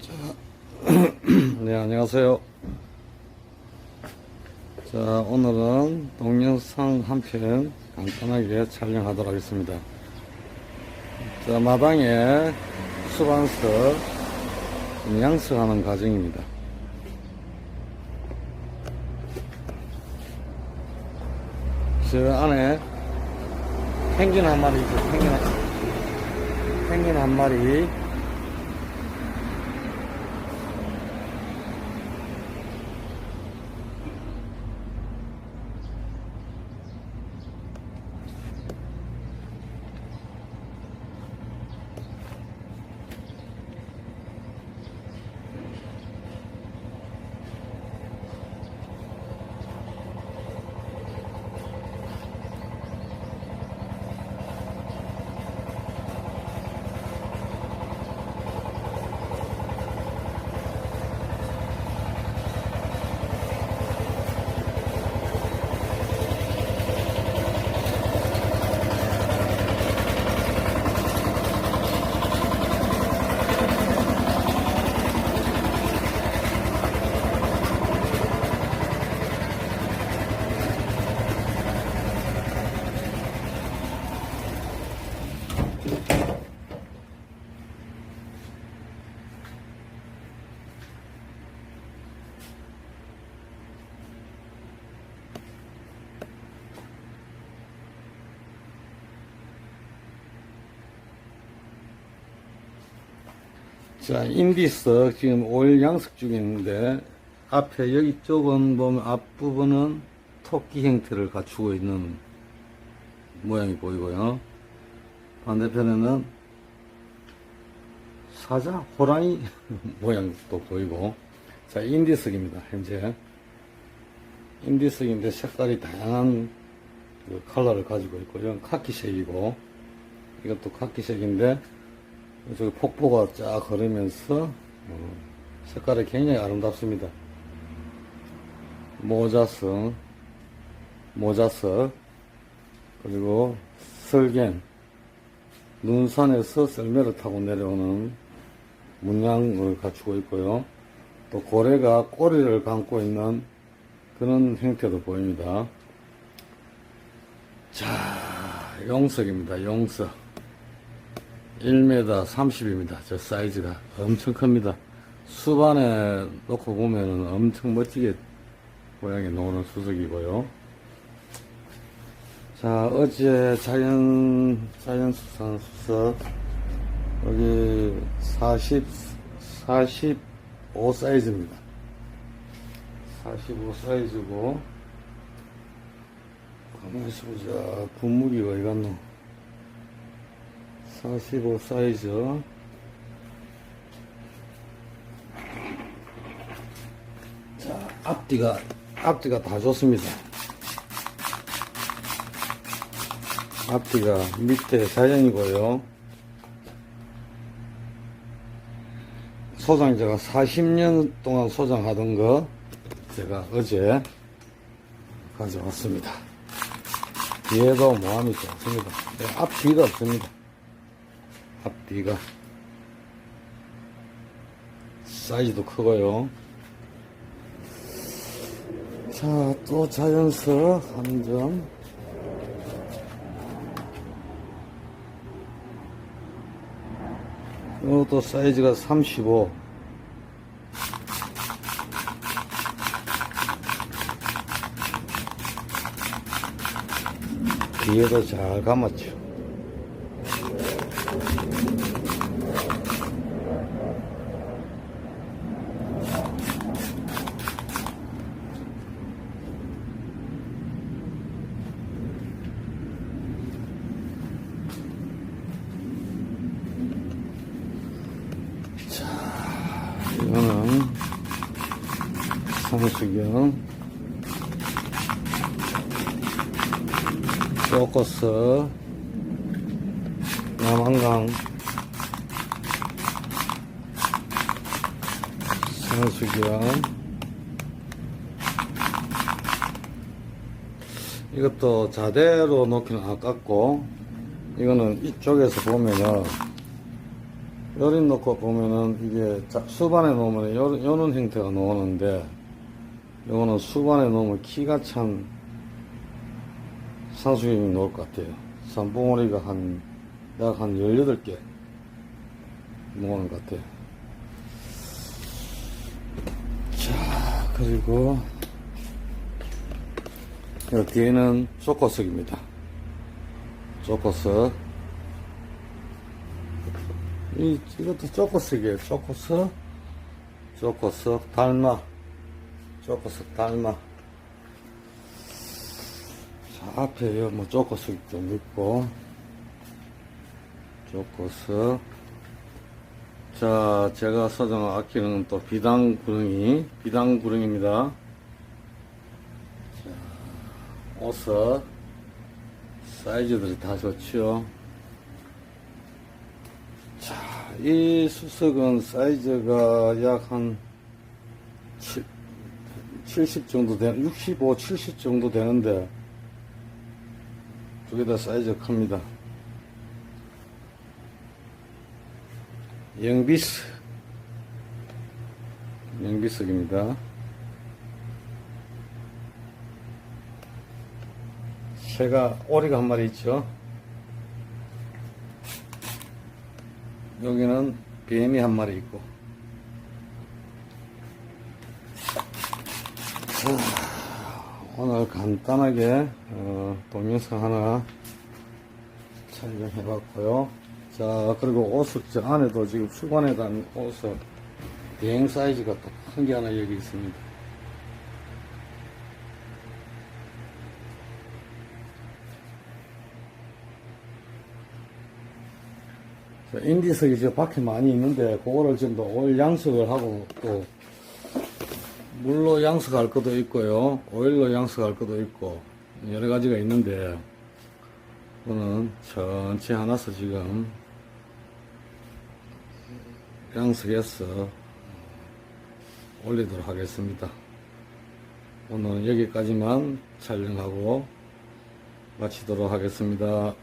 네, 안녕하세요. 자, 오늘은 동영상 한 편 간단하게 촬영하도록 하겠습니다. 자, 마당에 수반석 양식하는 과정입니다. 저 안에 펭귄 한 마리 있죠, 펭귄 한, 펭귄 한 마리. 자, 인디스 지금 오일 양식 중인데 앞에 여기 쪽은 보면 앞부분은 토끼 형태를 갖추고 있는 모양이 보이고요. 반대편에는 사자, 호랑이 모양도 보이고 자, 인디스입니다. 현재 인디스인데 색깔이 다양한 그 컬러를 가지고 있고요. 카키색이고 이것도 카키색인데 저기 폭포가 쫙 흐르면서 어, 색깔이 굉장히 아름답습니다. 모자성, 모자석, 그리고 설겐, 눈산에서 썰매를 타고 내려오는 문양을 갖추고 있고요. 또 고래가 꼬리를 감고 있는 그런 형태도 보입니다. 자, 용석입니다. 용석. 1m 30입니다. 저 사이즈가 엄청 큽니다. 수반에 놓고 보면은 엄청 멋지게 모양이 나오는 수석이고요. 자, 어제 자연, 자연 수산 수석, 여기 40, 45 사이즈입니다. 45 사이즈고, 가만있어 보자. 분무기가 어디 갔노? 45 사이즈. 자 앞뒤가 앞뒤가 다 좋습니다. 앞뒤가 밑에 자연이고요. 소장 제가 40년 동안 소장하던 거 제가 어제 가져왔습니다. 뒤에도 모함이 좋습니다. 네, 앞뒤가 없습니다 앞뒤가 사이즈도 크고요. 자, 또 자연석 한 점. 이것도 사이즈가 35. 뒤에도 잘 감았죠. 이거는 상수경 로커스 남한강 상수경 이것도 자대로 놓기는 아깝고 이거는 이쪽에서 보면은 요림 놓고 보면은 이게 자- 수반에 놓으면 요, 요런 형태가 나오는데 요거는 수반에 놓으면 키가 찬 상수염이 나올 것 같아요. 산봉오리가 한, 약 한 18개 나오는 것 같아요. 자, 그리고 요 뒤에는 초코석입니다. 초코석. 이, 이것도 초코석이에요. 초코석. 초코석, 달마. 초코석, 달마. 자, 앞에 요뭐 초코석 좀 있고. 초코석. 자, 제가 서정 아끼는 또 비당 구릉이, 비당 구릉입니다. 자, 옷은 사이즈들이 다 좋죠. 자, 이 수석은 사이즈가 약한 70 정도 되, 65, 70 정도 되는데, 두 개 다 사이즈가 큽니다. 영비스, 영비석입니다. 새가, 오리가 한 마리 있죠. 여기는 뱀이 한 마리 있고. 오늘 간단하게 어, 동영상 하나 촬영해 봤고요. 자, 그리고 옷을 저 안에도 지금 수관에 단 옷을 대행 사이즈가 또 큰 게 하나 여기 있습니다. 자, 인디석이 저 밖에 많이 있는데 그거를 좀더 오일 양식을 하고 또 물로 양식할 것도 있고요. 오일로 양식할 것도 있고 여러 가지가 있는데 그거는 천천히 하나씩 지금 양식해서 올리도록 하겠습니다. 오늘 여기까지만 촬영하고 마치도록 하겠습니다